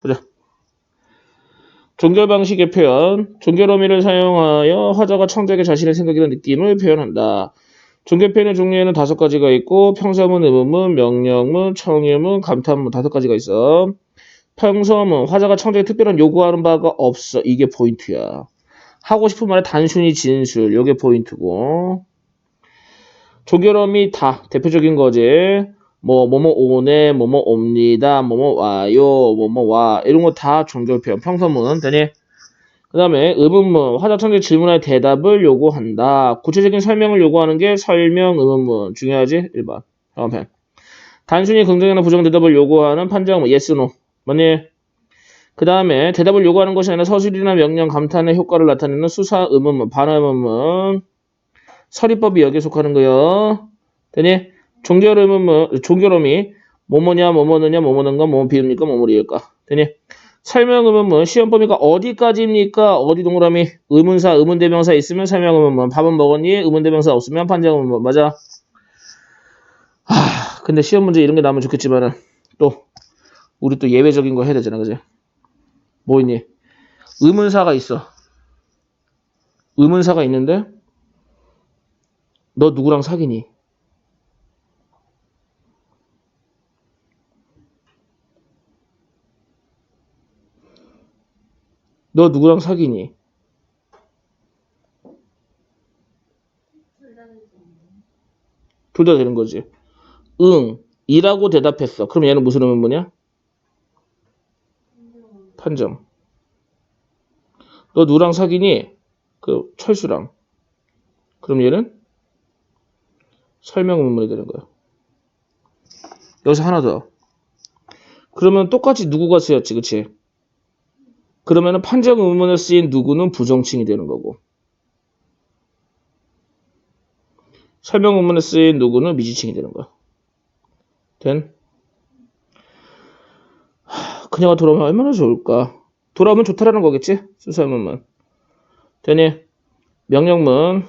보자. 종결 방식의 표현. 종결 어미를 사용하여 화자가 청자에게 자신의 생각이나 느낌을 표현한다. 종결 표현의 종류에는 다섯 가지가 있고 평서문, 의문문, 명령문, 청유문, 감탄문 다섯 가지가 있어. 평서문 화자가 청자에게 특별한 요구하는 바가 없어. 이게 포인트야. 하고 싶은 말에 단순히 진술. 요게 포인트고. 종결어미 다 대표적인 거지. 뭐 뭐뭐 오네, 뭐뭐 옵니다, 뭐뭐 와요, 뭐뭐 와 이런 거 다 종결 표현. 평서문 되니? 그 다음에 의문문 화자 청자 질문에 대답을 요구한다. 구체적인 설명을 요구하는 게 설명 의문문 중요하지? 1번. 다음 편. 단순히 긍정이나 부정 대답을 요구하는 판정문 yes, no. 맞니? 그 다음에 대답을 요구하는 것이 아니라 서술이나 명령, 감탄의 효과를 나타내는 수사 의문문, 반화 의문문. 서리법이 여기에 속하는 거요. 되니? 종결 의문문, 종결음이 뭐뭐냐, 뭐뭐느냐, 뭐뭐는가, 뭐뭐 비읍니까, 뭐뭐리일까. 되니? 설명 의문문, 시험 범위가 어디까지입니까? 어디 동그라미? 의문사, 의문대명사 있으면 설명 의문문. 밥은 먹었니? 의문대명사 없으면 판정 의문문. 맞아. 하, 근데 시험 문제 이런 게 나오면 좋겠지만은 또 우리 또 예외적인 거 해야 되잖아, 그지? 뭐 있니? 의문사가 있어. 의문사가 있는데 너 누구랑 사귀니? 너 누구랑 사귀니? 둘 다 되는 거지. 응, 이라고 대답했어. 그럼 얘는 무슨 의문문이야? 판정. 너 누구랑 사귀니? 그 철수랑. 그럼 얘는 설명 의문문이 되는 거야. 여기서 하나 더. 그러면 똑같이 누구가 쓰였지, 그치? 그러면은 판정 의문에 쓰인 누구는 부정칭이 되는 거고. 설명 의문에 쓰인 누구는 미지칭이 되는 거야. 된? 하, 그녀가 돌아오면 얼마나 좋을까? 돌아오면 좋다라는 거겠지? 의문문. 되니? 명령문.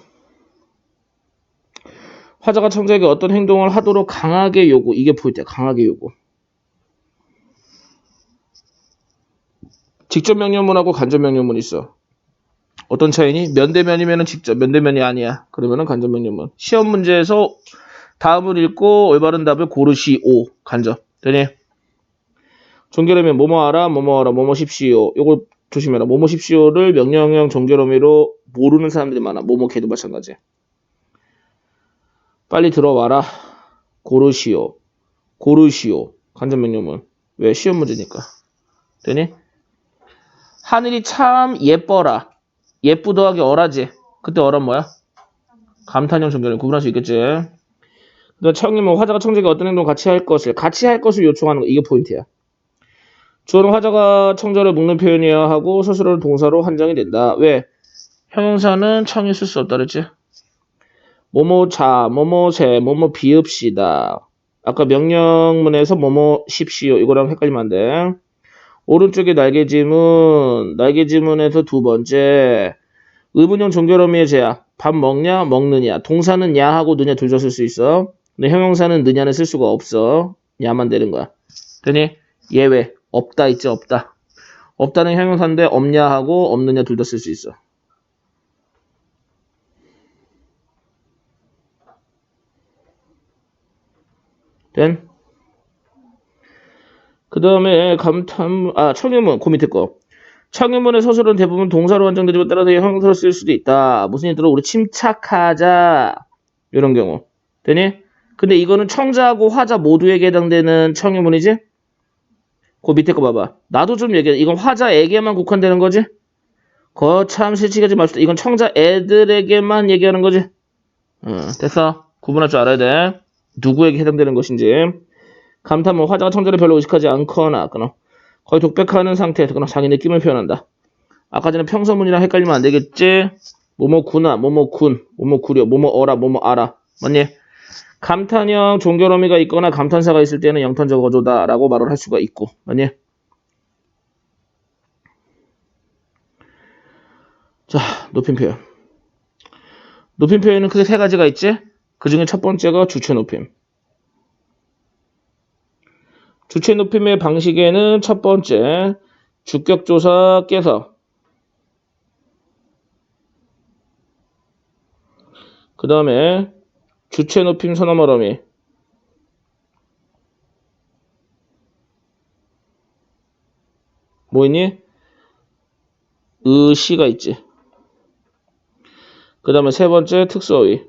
화자가 청자에게 어떤 행동을 하도록 강하게 요구. 이게 포인트야. 강하게 요구. 직접 명령문하고 간접 명령문 있어. 어떤 차이니? 면대면이면은 직접, 면대면이 아니야. 그러면은 간접 명령문. 시험 문제에서 다음을 읽고 올바른 답을 고르시오. 간접. 되니? 종결하면 뭐뭐 하라, 뭐뭐 하라, 뭐뭐 십시오. 요걸 조심해라. 뭐뭐 십시오를 명령형 종결어미로 모르는 사람들이 많아. 뭐뭐 걔도 마찬가지. 빨리 들어와라. 고르시오. 고르시오. 간접 명령문. 왜? 시험 문제니까. 되니? 하늘이 참 예뻐라. 예쁘 더하기 어라지. 그때 어란 뭐야? 감탄형 종결을 구분할 수 있겠지. 그러니까 청이면 화자가 청자에게 어떤 행동 을 같이 할 것을 같이 할 것을 요청하는 거 이게 포인트야. 주어는 화자가 청자를 묶는 표현이어야 하고 스스로를 동사로 한정이 된다. 왜? 형용사는 청이 쓸 수 없다 그랬지? 뭐뭐 자, 뭐뭐 세, 뭐뭐 비읍시다. 아까 명령문에서 뭐뭐 십시오 이거랑 헷갈리면 안 돼. 오른쪽에 날개지문, 날개지문에서 두 번째 의문형 종결어미의 제약. 밥 먹냐, 먹느냐. 동사는 야 하고 느냐 둘 다 쓸 수 있어. 근데 형용사는 느냐는 쓸 수가 없어. 야만 되는 거야. 되니? 예외. 없다 있지, 없다. 없다는 형용사인데 없냐 하고 없느냐 둘 다 쓸 수 있어. 된? 그 다음에 감탄, 아, 청유문, 그 밑에 거. 청유문의 서술은 대부분 동사로 한정되지만 따라서 형용사로 쓸 수도 있다. 무슨 얘기들어? 우리 침착하자. 이런 경우. 되니? 근데 이거는 청자하고 화자 모두에게 해당되는 청유문이지? 그 밑에 거 봐봐. 나도 좀 얘기해. 이건 화자에게만 국한되는 거지? 거참 실치하지 맙시다. 이건 청자 애들에게만 얘기하는 거지? 어, 됐어. 구분할 줄 알아야 돼. 누구에게 해당되는 것인지. 감탄문 화자가 청자를 별로 의식하지 않거나 끊어. 거의 독백하는 상태에서 끊어 자기 느낌을 표현한다. 아까 전에 평서문이랑 헷갈리면 안 되겠지? 뭐뭐구나, 뭐뭐군, 뭐뭐구려, 뭐뭐어라, 뭐뭐알아. 맞니? 감탄형 종결어미가 있거나 감탄사가 있을 때는 영탄적 어조다 라고 말을 할 수가 있고. 맞니? 자, 높임 표현. 높임 표현은 크게 세 가지가 있지? 그 중에 첫 번째가 주체 높임. 주체 높임의 방식에는 첫 번째 주격조사 깨서 그 다음에 주체 높임 선어말어미 뭐 있니? 의시가 있지. 그 다음에 세 번째 특수어휘.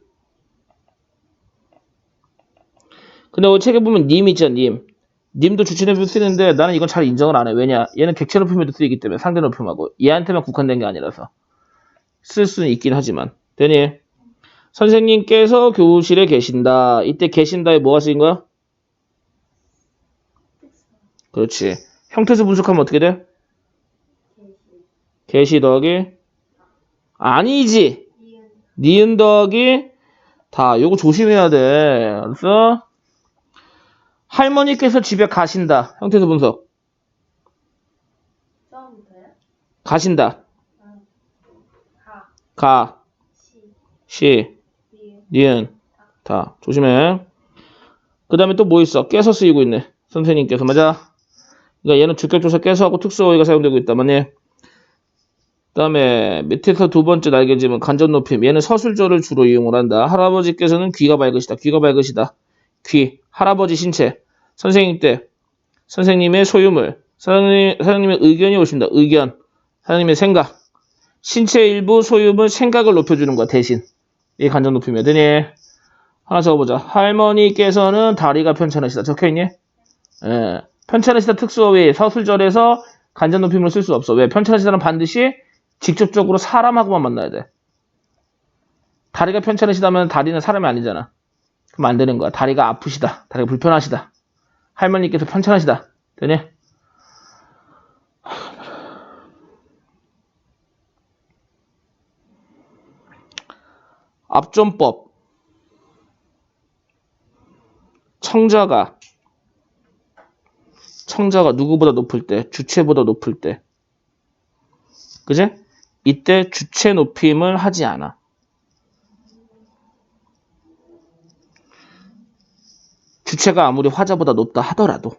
근데 이 책에 보면 님 있잖아, 님. 님도 주체 높임 쓰는데 나는 이건 잘 인정을 안 해. 왜냐? 얘는 객체 높임에도 쓰이기 때문에 상대 높임하고 얘한테만 국한된 게 아니라서 쓸 수는 있긴 하지만 되니? 선생님께서 교실에 계신다. 이때 계신다에 뭐가 쓰인 거야? 그렇지. 형태수 분석하면 어떻게 돼? 계시 더하기 아니지. 니은 더하기 다. 요거 조심해야 돼. 알았어? 할머니께서 집에 가신다. 형태수 분석. 처음부터요? 가신다. 가, 가, 시, 시, 니은 다. 조심해. 그 다음에 또 뭐 있어? 깨서 쓰이고 있네. 선생님께서. 맞아? 그러니까 얘는 주격조사 깨서 하고 특수어휘가 사용되고 있다. 맞니? 그 다음에 밑에서 두 번째 날개짓은 간접 높임. 얘는 서술조를 주로 이용을 한다. 할아버지께서는 귀가 밝으시다. 귀가 밝으시다. 귀. 할아버지 신체. 선생님 때. 선생님의 소유물. 사장님, 사장님의 의견이 오십니다. 의견. 사장님의 생각. 신체 일부 소유물 생각을 높여주는 거야. 대신. 이 간접 높임이야. 되니? 하나 적어보자. 할머니께서는 다리가 편찮으시다. 적혀있니? 예. 편찮으시다 특수어휘 서술절에서 간접 높임으로 쓸 수 없어. 왜? 편찮으시다는 반드시 직접적으로 사람하고만 만나야 돼. 다리가 편찮으시다면 다리는 사람이 아니잖아. 그럼 안 되는 거야. 다리가 아프시다. 다리가 불편하시다. 할머니께서 편찮으시다. 되니? 앞존법. 청자가 청자가 누구보다 높을 때, 주체보다 높을 때. 그지? 이때 주체 높임을 하지 않아. 주체가 아무리 화자보다 높다 하더라도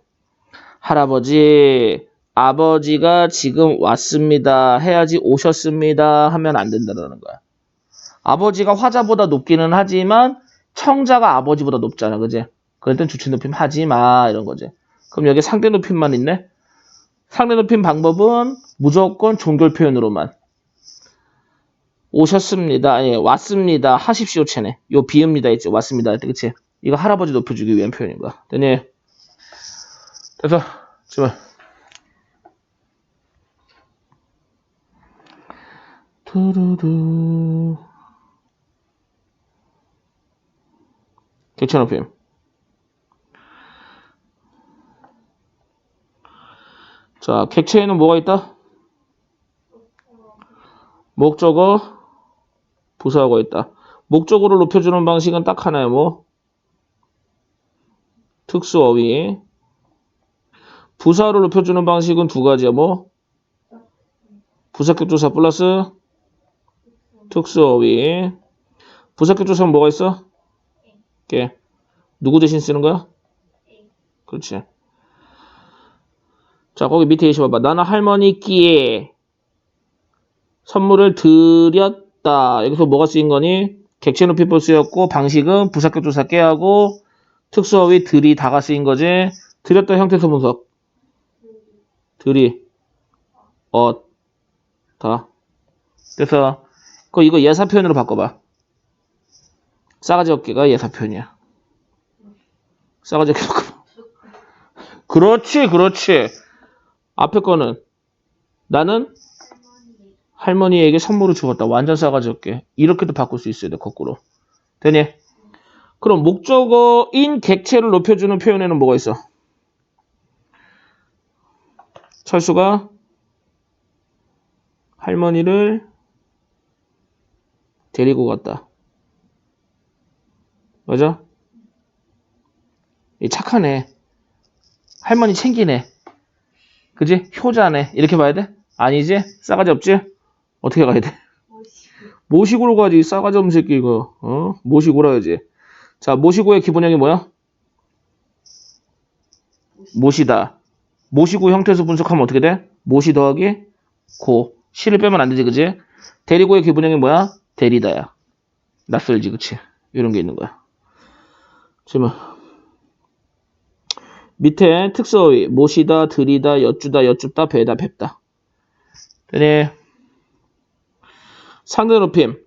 할아버지, 아버지가 지금 왔습니다. 해야지 오셨습니다. 하면 안 된다는 거야. 아버지가 화자보다 높기는 하지만 청자가 아버지보다 높잖아. 그지? 그럴 땐 주체 높임 하지 마. 이런 거지. 그럼 여기 상대 높임만 있네? 상대 높임 방법은 무조건 종결 표현으로만. 오셨습니다. 아니, 왔습니다. 하십시오, 체네. 요 비읍니다 있지. 왔습니다. 그치? 이거 할아버지 높여주기 위한 거야. 되니? 됐어. 지금. 두루두. 객체 높임. 자, 객체에는 뭐가 있다? 목적어, 부사어가 있다. 목적어를 높여주는 방식은 딱 하나예요. 뭐? 특수어휘. 부사어를 높여주는 방식은 두 가지야. 뭐? 부사격조사 플러스 특수어휘. 부사격조사는 뭐가 있어? 이게 누구 대신 쓰는 거야? 그렇지. 자, 거기 밑에 예시 봐봐. 나는 할머니께 선물을 드렸다. 여기서 뭐가 쓰인 거니? 객체 높이법 쓰였고, 방식은 부사격 조사 깨하고, 특수어휘 들이 다가 쓰인 거지. 드렸다 형태소 분석. 들이, 어, 다. 그래서, 그 이거 예사 표현으로 바꿔봐. 싸가지 없기가 예사 표현이야. 싸가지 없게 바꿔봐. 그렇지, 그렇지. 앞에 거는 나는 할머니, 할머니에게 선물을 주었다. 완전 싸가지 없게. 이렇게도 바꿀 수 있어야 돼, 거꾸로. 되니? 그럼 목적어인 객체를 높여주는 표현에는 뭐가 있어? 철수가 할머니를 데리고 갔다. 맞아? 이 착하네. 할머니 챙기네. 그지? 효자네. 이렇게 봐야 돼? 아니지? 싸가지 없지? 어떻게 가야 돼? 모시고, 모시고로 가지. 싸가지 없는 새끼 이거. 어? 모시고라 해야지. 자, 모시고의 기본형이 뭐야? 못이다. 못이고 형태에서 분석하면 어떻게 돼? 못이 더하기 고. 시를 빼면 안 되지, 그지? 대리고의 기본형이 뭐야? 대리다야. 낯설지, 그치? 이런 게 있는 거야. 지금 밑에 특서의 못이다, 들이다, 여쭈다, 여쭙다, 배다, 뵙다. 되네. 상대 높임.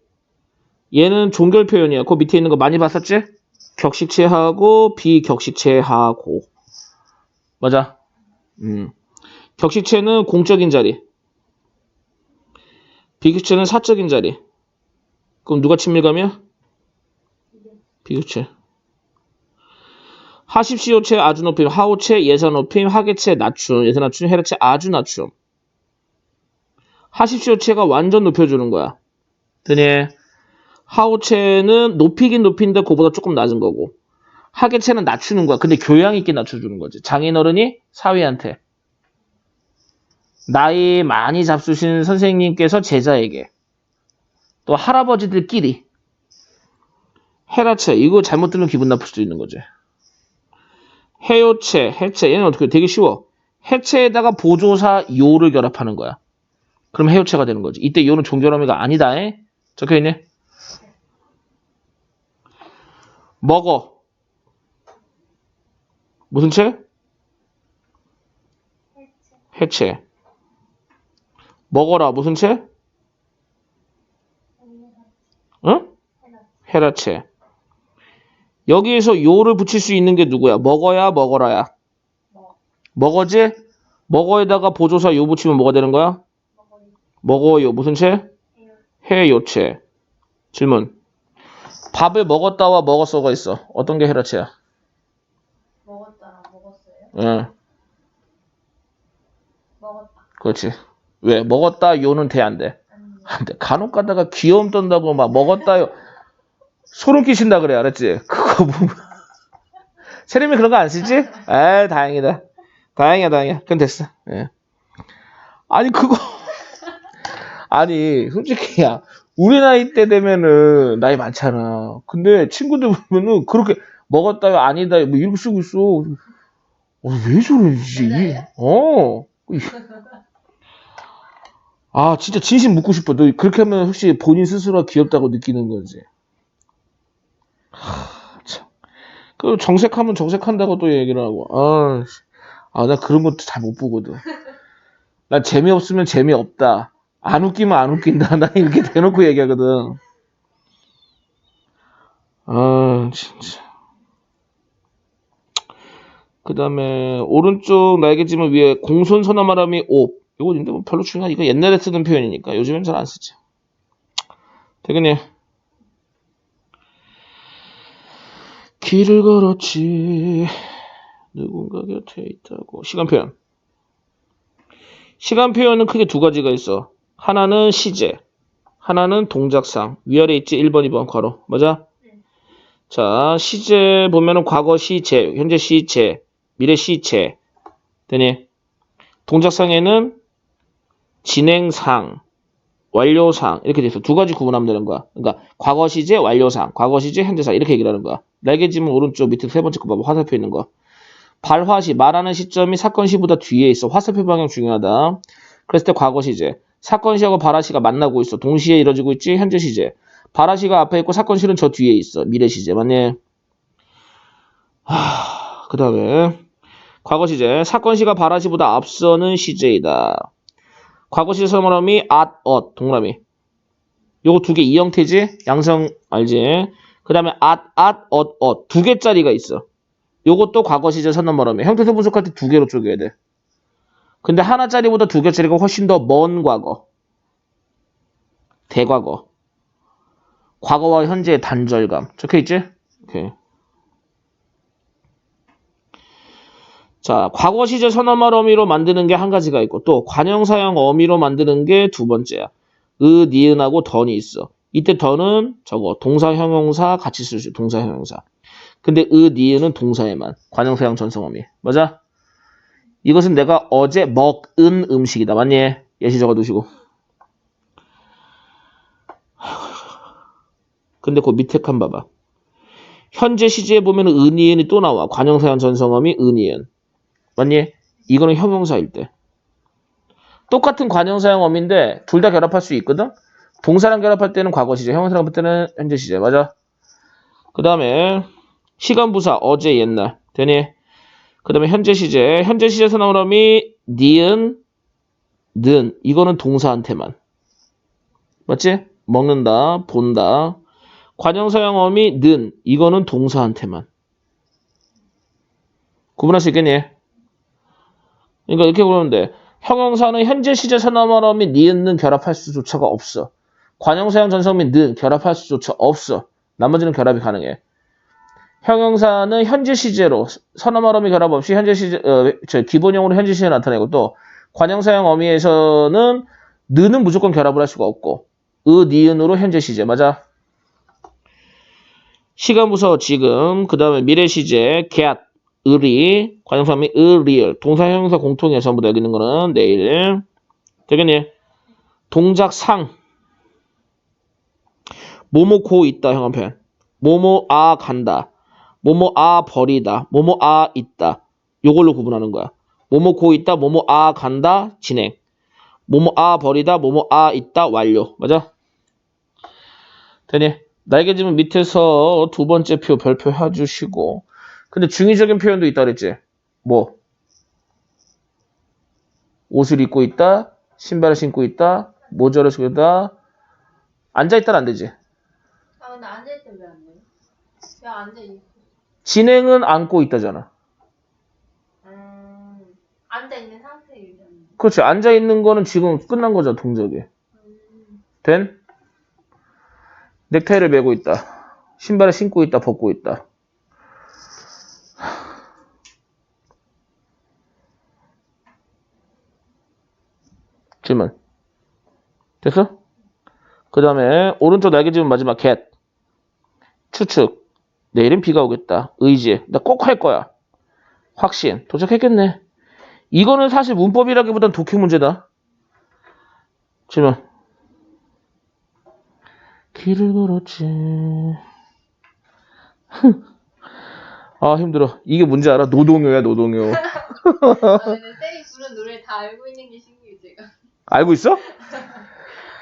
얘는 종결 표현이야. 그 밑에 있는 거 많이 봤었지? 격식체하고 비격식체하고. 맞아. 음. 격식체는 공적인 자리. 비격체는 사적인 자리. 그럼 누가 친밀감이야? 비교체. 하십시오체 아주 높임, 하오체 예사 높임, 하계체 낮춤, 예사 낮춤, 해라체 아주 낮춤. 하십시오체가 완전 높여주는 거야. 드니 하오체는 높이긴 높인데 그보다 조금 낮은 거고 하계체는 낮추는 거야. 근데 교양 있게 낮춰주는 거지. 장인어른이 사위한테 나이 많이 잡수신 선생님께서 제자에게 또 할아버지들끼리 헤라체 이거 잘못 들으면 기분 나쁠 수도 있는 거지. 해요체, 해체 얘는 어떻게 해? 되게 쉬워. 해체에다가 보조사 요를 결합하는 거야. 그럼 해요체가 되는 거지. 이때 요는 종결어미가 아니다. 에? 적혀 있네. 먹어. 무슨 채? 해체. 먹어라. 무슨 채? 응? 헤라체. 여기에서 요를 붙일 수 있는 게 누구야? 먹어야 먹어라야. 먹. 먹어지? 먹어에다가 보조사 요 붙이면 뭐가 되는 거야? 먹어요. 무슨 채? 해요. 해요체. 질문. 밥을 먹었다와 먹었어가 있어. 어떤 게 헤라체야? 먹었다랑 먹었어요. 응, 먹었다. 그렇지. 왜? 먹었다 요는 돼 안 돼? 안 돼. 간혹 가다가 귀여움 떤다고 막 먹었다요. 소름 끼친다 그래. 알았지? 그거 보면. 세림이 그런 거 안 쓰지? 에 다행이다. 다행이야, 다행이야. 그럼 됐어. 예. 아니, 그거. 아니, 솔직히, 야. 우리 나이 때 되면은 나이 많잖아. 근데 친구들 보면은 그렇게 먹었다요, 아니다, 뭐 이렇게 쓰고 있어. 어, 왜 저러지? 어. 아, 진짜 진심 묻고 싶어. 너 그렇게 하면 혹시 본인 스스로가 귀엽다고 느끼는 건지. 하, 참. 그 정색하면 정색한다고 또 얘기를 하고. 아, 씨. 아, 나 그런 것도 잘 못 보거든. 나 재미없으면 재미없다. 안 웃기면 안 웃긴다. 나 이렇게 대놓고 얘기하거든. 아, 진짜. 그 다음에, 오른쪽 날개짓물 위에 공손 선함하람이 옵. 이거 근데 뭐 별로 중요한, 이거 옛날에 쓰던 표현이니까 요즘엔 잘 안 쓰지. 대근이. 길을 걸었지. 누군가 곁에 있다고. 시간 표현. 시간 표현은 크게 두 가지가 있어. 하나는 시제, 하나는 동작상. 위아래 있지? 1번, 2번 괄호. 맞아? 네. 자, 시제 보면은 과거 시제, 현재 시제, 미래 시제. 되니? 동작상에는 진행상, 완료상 이렇게 돼 있어. 두 가지 구분하면 되는 거야. 그러니까 과거 시제, 완료상, 과거 시제, 현재상 이렇게 얘기를 하는 거야. 날개짓은 오른쪽 밑에 세 번째 거 봐봐. 화살표 있는 거. 발화시 말하는 시점이 사건 시보다 뒤에 있어. 화살표 방향 중요하다. 그랬을 때 과거 시제. 사건 시하고 발화시가 만나고 있어. 동시에 이루어지고 있지. 현재 시제. 발화시가 앞에 있고 사건 시는 저 뒤에 있어. 미래 시제. 맞네. 하, 그 다음에 과거 시제. 사건 시가 발화시보다 앞서는 시제이다. 과거 시제 설문함이 at, 엇, 동그라미. 요거 두 개 이 형태지? 양성 알지? 그 다음에 at, at, 엇, 엇. 두 개짜리가 있어. 요것도 과거 시제 선넘버러면 형태소 분석할 때 두 개로 쪼개야 돼. 근데 하나짜리보다 두 개짜리가 훨씬 더 먼 과거. 대과거. 과거와 현재의 단절감. 적혀 있지? 오케이. 자, 과거 시제 선언말 어미로 만드는 게 한 가지가 있고 또 관형사형 어미로 만드는 게 두 번째야. 의, 니은하고 던이 있어. 이때 던은 저거 동사 형용사 같이 쓸 수 있어. 동사 형용사. 근데 의, 니은은 동사에만. 관형사형 전성어미. 맞아? 이것은 내가 어제 먹은 음식이다. 맞니? 예시 적어두시고. 근데 그 밑에 칸 봐봐. 현재 시제에 보면 은이은이 또 나와. 관형사형 전성어미 은이은. 맞니? 이거는 형용사일 때. 똑같은 관형사형 어민데 둘 다 결합할 수 있거든? 동사랑 결합할 때는 과거 시제, 형용사랑 결합할 때는 현재 시제. 맞아? 그 다음에 시간 부사 어제 옛날 되니? 그 다음에 현재 시제. 현재 시제에서 나오는 어미 니은 는. 이거는 동사한테만. 맞지? 먹는다 본다. 관형사형 어미 는. 이거는 동사한테만. 구분할 수 있겠니? 그러니까 이렇게 보면 돼. 형용사는 현재 시제 선어말 어미 니은는 결합할 수조차가 없어. 관형사형 전성민 는 결합할 수조차 없어. 나머지는 결합이 가능해 형용사는 현재 시제로 선어말 어미 결합 없이 현재 시제 어, 저 기본형으로 현재 시제 나타내고 또 관형사형 어미에서는 느는 무조건 결합을 할 수가 없고 으 니은으로 현재 시제. 맞아? 시간 부서 지금 그 다음에 미래 시제 get 을이 관형사 어미 을리을 동사 형용사 공통이야 전부 다 여기 있는 거는 내일 되겠니? 동작 상. 뭐뭐 고 있다 형한편 뭐뭐 아 간다 뭐뭐 아 버리다 뭐뭐 아 있다 요걸로 구분하는 거야. 뭐뭐 고 있다 뭐뭐 아 간다 진행. 뭐뭐 아 버리다 뭐뭐 아 있다 완료. 맞아? 되니? 날개지문 밑에서 두 번째 표 별표 해주시고. 근데 중의적인 표현도 있다 그랬지? 뭐? 옷을 입고 있다 신발을 신고 있다 모자를 쓰고 있다. 앉아 있다는 안 되지? 아 근데 앉아있을 때왜안 돼요? 그냥 앉아있 진행은 앉고 있다잖아. 음 앉아 있는 상태 유지하는 거. 그렇지. 앉아 있는 거는 지금 끝난 거죠 동작이. 음, 된? 넥타이를 메고 있다. 신발을 신고 있다 벗고 있다. 질문. 됐어? 그 다음에 오른쪽 날개지문 마지막 겟. 추측 내일은 비가 오겠다. 의지 나 꼭 할 거야. 확신. 도착했겠네. 이거는 사실 문법이라기보단 독해 문제다. 질문. 길을 걸었지. 아 힘들어. 이게 뭔지 알아? 노동요야 노동요. 아 근데 쌤이 부른 노래 다 알고 있는 게 신기해 제가. 알고 있어?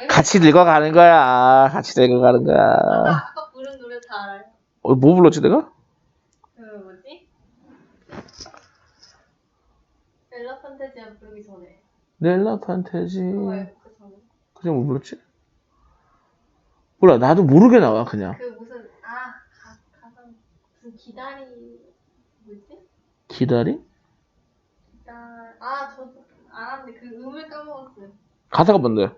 같이 늙어가는 거야. 같이 늙어가는 거야. 아까, 아까 부른 노래 다 알아요. 어, 뭐 불렀지 내가? 그 뭐지? 멜라 판타지아 부르기 전에. 넬라 판타지 그거 말고 그 전에. 그냥 뭐 불렀지? 몰라 나도 모르게 나와 그냥 그 무슨 아 가, 가사 무슨 기다리 뭐지? 기다리? 기다 아 저도 알았는데 그 음을 까먹었어요. 가사가 뭔데?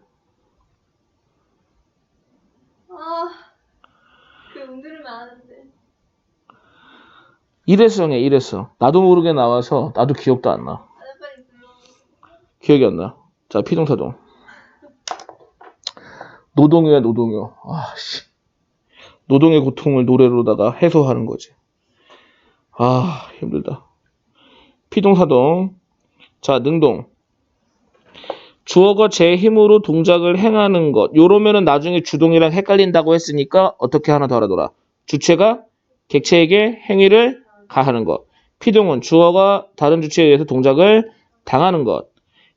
아그 음 들으면 아는데. 일회성이야 일회성 나도 모르게 나와서 나도 기억도 안 나. 기억이 안 나. 자, 피동사동. 노동요야, 노동요. 아, 씨. 노동의 고통을 노래로다가 해소하는 거지. 아, 힘들다. 피동사동. 자, 능동. 주어가 제 힘으로 동작을 행하는 것. 요러면은 나중에 주동이랑 헷갈린다고 했으니까 어떻게 하나 더 알아둬라. 주체가 객체에게 행위를 가 하는 것. 피동은 주어가 다른 주체에 의해서 동작을 당하는 것.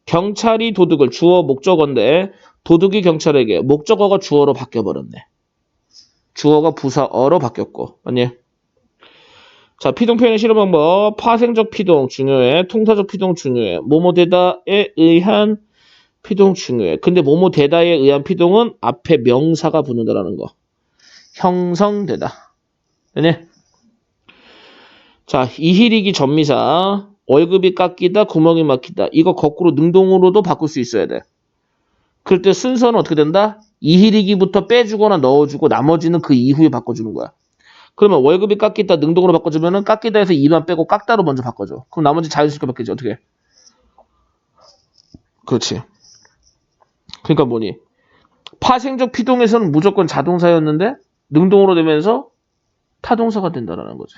경찰이 도둑을 주어 목적어인데 도둑이 경찰에게 목적어가 주어로 바뀌어버렸네. 주어가 부사어로 바뀌었고 맞니? 자 피동 표현의 실험 방법 파생적 피동 중요해 통사적 피동 중요해 모모되다에 의한 피동 중요해 근데 모모되다에 의한 피동은 앞에 명사가 붙는다라는 거 형성되다 되니? 자 이희리기 전미사 월급이 깎이다, 구멍이 막히다. 이거 거꾸로 능동으로도 바꿀 수 있어야 돼. 그럴 때 순서는 어떻게 된다? 이희리기부터 빼주거나 넣어주고 나머지는 그 이후에 바꿔주는 거야. 그러면 월급이 깎이다 능동으로 바꿔주면은 깎이다에서 2만 빼고 깎다로 먼저 바꿔줘. 그럼 나머지 자연스럽게 바뀌지 어떻게? 그렇지. 그러니까 뭐니? 파생적 피동에서는 무조건 자동사였는데 능동으로 되면서 타동사가 된다라는 거지.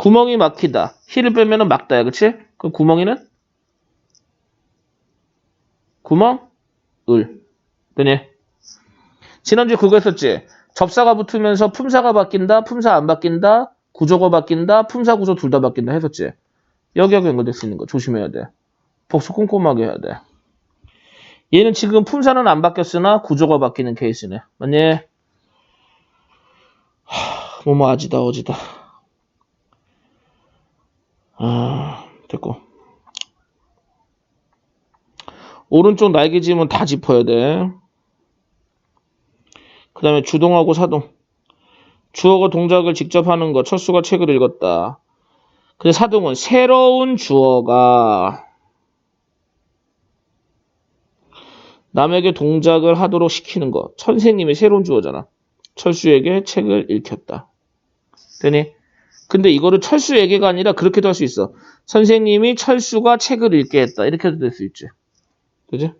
구멍이 막히다. 히를 빼면은 막다야, 그치? 그럼 구멍이는? 구멍? 을. 되니? 지난주에 그거 했었지? 접사가 붙으면서 품사가 바뀐다, 품사 안 바뀐다, 구조가 바뀐다, 품사 구조 둘 다 바뀐다 했었지? 여기하고 연결될 수 있는 거 조심해야 돼. 복수 꼼꼼하게 해야 돼. 얘는 지금 품사는 안 바뀌었으나 구조가 바뀌는 케이스네. 맞니? 하, 뭐뭐 아지다 어지다. 아, 됐고. 오른쪽 날개 짐은 다 짚어야 돼. 그 다음에 주동하고 사동. 주어가 동작을 직접 하는 거. 철수가 책을 읽었다. 근데 사동은 새로운 주어가 남에게 동작을 하도록 시키는 거. 선생님이 새로운 주어잖아. 철수에게 책을 읽혔다. 되니? 근데 이거를 철수에게가 아니라 그렇게도 할 수 있어. 선생님이 철수가 책을 읽게 했다. 이렇게도 될 수 있지. 그지?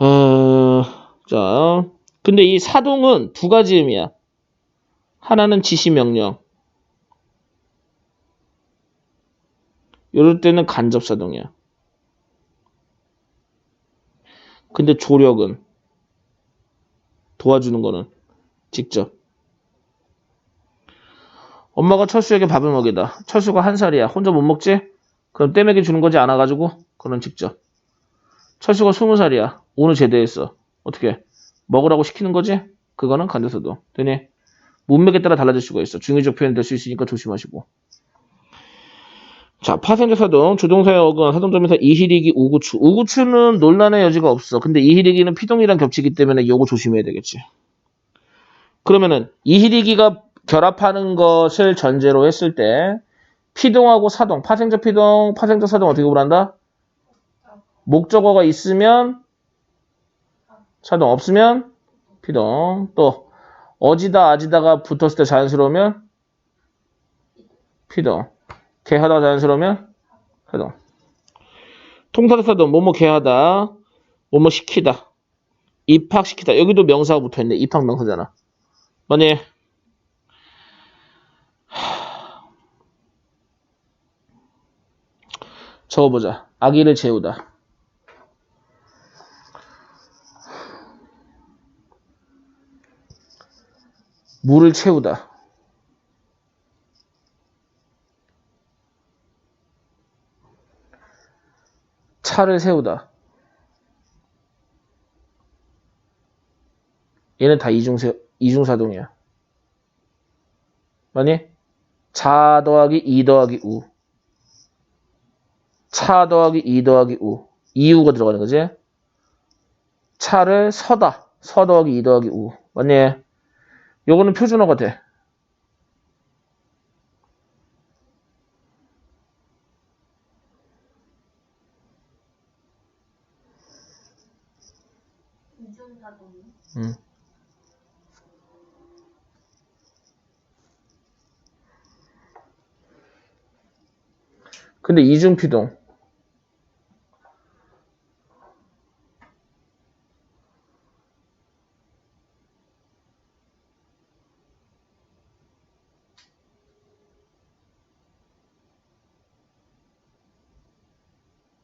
어, 자. 근데 이 사동은 두 가지 의미야. 하나는 지시 명령. 이럴 때는 간접 사동이야. 근데 조력은 도와주는 거는 직접. 엄마가 철수에게 밥을 먹이다. 철수가 한 살이야. 혼자 못 먹지? 그럼 떼먹이 주는 거지 않아가지고? 그런 직접. 철수가 스무 살이야. 오늘 제대했어. 어떻게? 먹으라고 시키는 거지? 그거는 간접사동. 되니? 문맥에 따라 달라질 수가 있어. 중의적 표현 될수 있으니까 조심하시고. 자, 파생적 사동, 주동사의 어근, 사동점에서 이희리기, 우구추. 우구추는 논란의 여지가 없어. 근데 이희리기는 피동이랑 겹치기 때문에 요거 조심해야 되겠지. 그러면은 이희리기가 결합하는 것을 전제로 했을 때 피동하고 사동, 파생적 피동, 파생적 사동 어떻게 구분한다? 목적어가 있으면 사동 없으면 피동. 또 어지다 아지다가 붙었을 때 자연스러우면 피동. 개하다 자연스러우면 해동. 통사적 사동. 뭐뭐 개하다 뭐뭐 시키다 입학시키다. 여기도 명사가 붙어있네. 입학 명사잖아. 만약에 적어보자. 아기를 재우다. 물을 채우다. 차를 세우다. 얘는 다 이중세, 이중사동이야. 뭐니? 자 더하기 이 더하기 우. 차 더하기 이 더하기 우. 이우가 들어가는 거지. 차를 서다. 서 더하기 이 더하기 우. 맞니? 요거는 표준어가 돼. 근데 이중피동.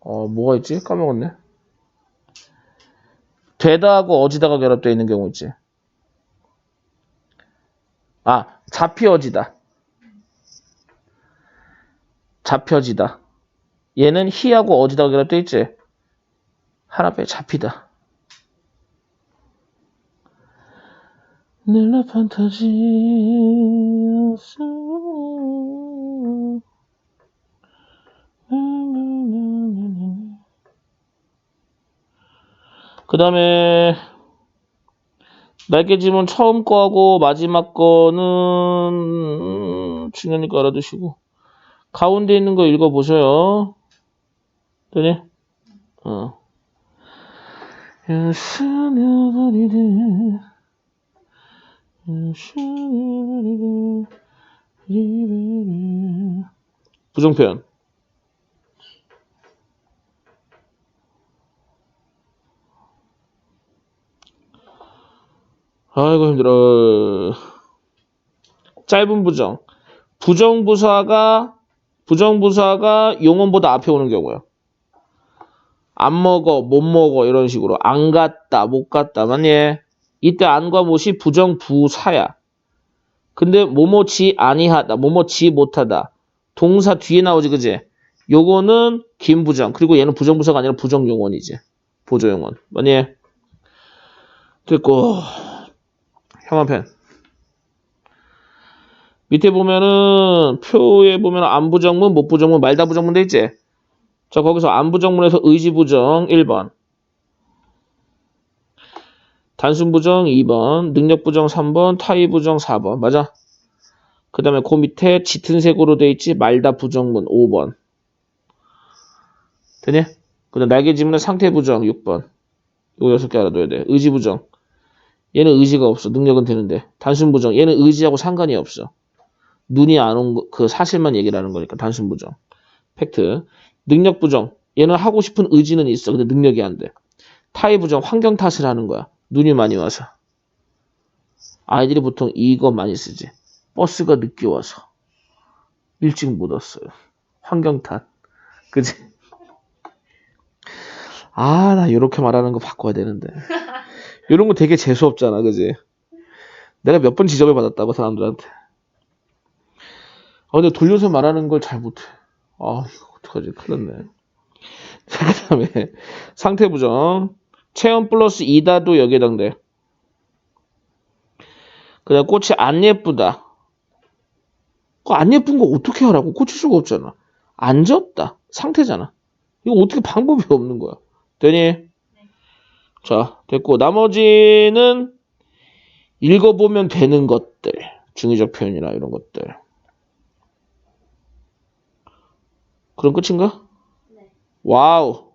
어, 뭐가 있지? 까먹었네. 되다하고 어지다가 결합되어 있는 경우 있지. 아, 잡혀지다. 잡혀지다. 얘는 히하고 어지다가 결합되어 있지. 하나 빼 잡히다. 넬라 판타지였어. 그 다음에 날개짐은 처음 거하고 마지막 거는 중요하니까 알아두시고 가운데 있는 거 읽어보셔요. 되니? 어. 부정표현 아이고 힘들어 짧은 부정 부정부사가 부정부사가 용언보다 앞에 오는 경우야 안 먹어 못 먹어 이런 식으로 안 갔다 못 갔다 만약 이때 안과 못이 부정부사야 근데 뭐뭐지 아니하다 뭐뭐지 못하다 동사 뒤에 나오지, 그지? 요거는 긴 부정. 그리고 얘는 부정부사가 아니라 부정용언이지. 보조용언. 뭐니? 됐고. 형한펜. 밑에 보면은 표에 보면 안부정문, 못부정문, 말다부정문 돼 있지? 자, 거기서 안부정문에서 의지부정 1번. 단순부정 2번, 능력부정 3번, 타의부정 4번. 맞아? 그 다음에 그 밑에 짙은 색으로 돼 있지? 말다 부정문 5번. 되니? 그 다음 날개 지문의 상태 부정 6번. 이거 6개 알아둬야 돼. 의지 부정. 얘는 의지가 없어. 능력은 되는데. 단순 부정. 얘는 의지하고 상관이 없어. 눈이 안 온 그 사실만 얘기를 하는 거니까 단순 부정. 팩트. 능력 부정. 얘는 하고 싶은 의지는 있어. 근데 능력이 안 돼. 타의 부정. 환경 탓을 하는 거야. 눈이 많이 와서. 아이들이 보통 이거 많이 쓰지. 버스가 늦게 와서. 일찍 못 왔어요. 환경 탓. 그지? 아, 나 이렇게 말하는 거 바꿔야 되는데. 이런 거 되게 재수 없잖아, 그지? 내가 몇 번 지적을 받았다고, 사람들한테. 아, 근데 돌려서 말하는 걸 잘 못해. 아, 어떡하지? 큰일 났네. 자, 그 다음에, 상태 부정. 체험 플러스 이다도 여기에 해당돼. 그 다음, 꽃이 안 예쁘다. 안 예쁜 거 어떻게 하라고? 꽂힐 수가 없잖아. 안 졌다. 상태잖아. 이거 어떻게 방법이 없는 거야. 되니? 자, 됐고. 나머지는 읽어보면 되는 것들. 중의적 표현이나 이런 것들. 그럼 끝인가? 네. 와우.